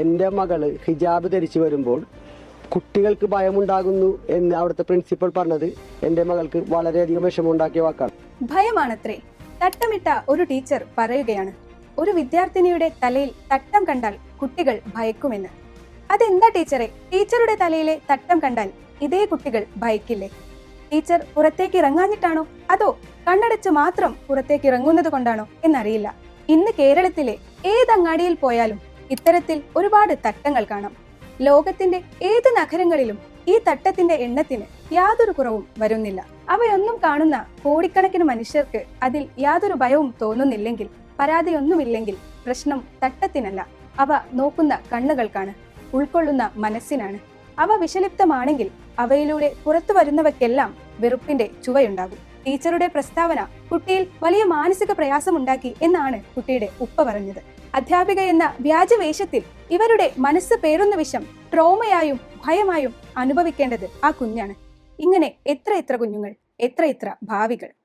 എന്റെ മകൾ ഹിജാബ് ധരിച്ചു വരുമ്പോൾ കുട്ടികൾക്ക് ഭയമുണ്ടാകുന്നു എന്ന് അവിടുത്തെ പ്രിൻസിപ്പൽ പറഞ്ഞത് എന്റെ മകൾക്ക് വളരെയധികം വിഷമമുണ്ടാക്കിയ വാക്കാണ്. ഭയമാണത്രേ. തട്ടമിട്ട ഒരു ടീച്ചർ പറയുകയാണ് ഒരു വിദ്യാർത്ഥിനിയുടെ തലയിൽ തട്ടം കണ്ടാൽ കുട്ടികൾ ഭയക്കുമെന്ന്. അതെന്താ ടീച്ചറെ? ടീച്ചറുടെ തലയിലെ തട്ടം കണ്ടാൽ ഇതേ കുട്ടികൾ ഭയക്കില്ലേ? ടീച്ചർ പുറത്തേക്ക് ഇറങ്ങാഞ്ഞിട്ടാണോ? അതോ കണ്ണടച്ച് മാത്രം പുറത്തേക്ക് ഇറങ്ങുന്നത് കൊണ്ടാണോ? എന്നറിയില്ല. ഇന്ന് കേരളത്തിലെ ഏതങ്ങാടിയിൽ പോയാലും ഇത്തരത്തിൽ ഒരുപാട് തട്ടങ്ങൾ കാണാം. ലോകത്തിന്റെ ഏത് നഗരങ്ങളിലും ഈ തട്ടത്തിന്റെ എണ്ണത്തിന് യാതൊരു കുറവും വരുന്നില്ല. അവയൊന്നും കാണുന്ന കോടിക്കണക്കിന് മനുഷ്യർക്ക് അതിൽ യാതൊരു ഭയവും തോന്നുന്നില്ലെങ്കിൽ പരാതിയൊന്നുമില്ലെങ്കിൽ പ്രശ്നം തട്ടത്തിനല്ല. അവ നോക്കുന്ന കണ്ണുകൾക്കാണ് ഉൾക്കൊള്ളുന്ന മനസ്സിനാണ്. അവ വിഷലിപ്തമാണെങ്കിൽ അവയിലൂടെ പുറത്തു വരുന്നവയ്ക്കെല്ലാം വെറുപ്പിന്റെ ചുവയുണ്ടാകും. ടീച്ചറുടെ പ്രസ്താവന കുട്ടിയിൽ വലിയ മാനസിക പ്രയാസമുണ്ടാക്കി എന്നാണ് കുട്ടിയുടെ ഉപ്പ പറഞ്ഞത്. അധ്യാപിക എന്ന വ്യാജവേഷത്തിൽ ഇവരുടെ മനസ്സ് പേറുന്ന വിഷം ട്രോമയായും ഭയമായും അനുഭവിക്കേണ്ടത് ആ കുഞ്ഞാണ്. ഇങ്ങനെ എത്ര എത്ര കുഞ്ഞുങ്ങൾ എത്ര എത്ര ഭാവികൾ.